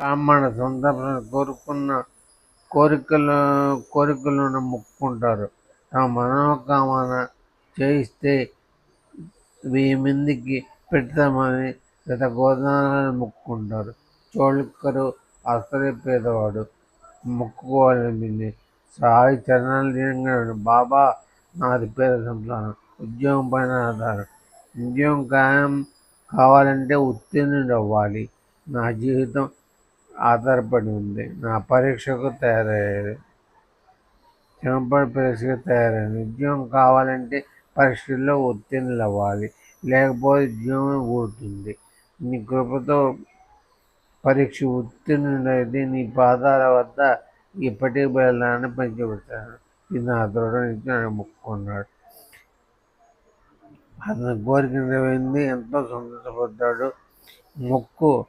బ్రాహ్మణ సందర్భం కోరుకున్న కోరికలు కోరికలను మొక్కుకుంటారు. తమ మనోకామన చేయిస్తే వెయ్యి మందికి పెడతామని గత గోదానాలను మొక్కుకుంటారు. చోళుక్కరు అసలే పేదవాడు. మొక్కుకోవాలనిపింది సాయి చరణాలు బాబా నాది పేద సంతానం. ఉద్యోగం పైన ఆధారం. ఉద్యోగం ఖాయం కావాలంటే ఉత్తీర్ణుడు అవ్వాలి నా జీవితం ఆధారపడి ఉంది. నా పరీక్షకు తయారయ్యేది. చిన్నప్పటి పరీక్షకు తయారైంది ఉద్యోగం కావాలంటే పరీక్షల్లో ఉత్తీర్ణులు అవ్వాలి. లేకపోతే ఉద్యోగం ఊడుతుంది నీ కృపతో పరీక్ష ఉత్తీర్ణులైతే నీ పాదాల వద్ద ఇప్పటికి బయలుదేరని పంచిపెడతాను ఇది నా దృఢ నిశ్చయం మొక్కుకున్నాడు. అతని కోరిక నెరవేరింది. ఎంతో సంతోషపడ్డాడు. మొక్కు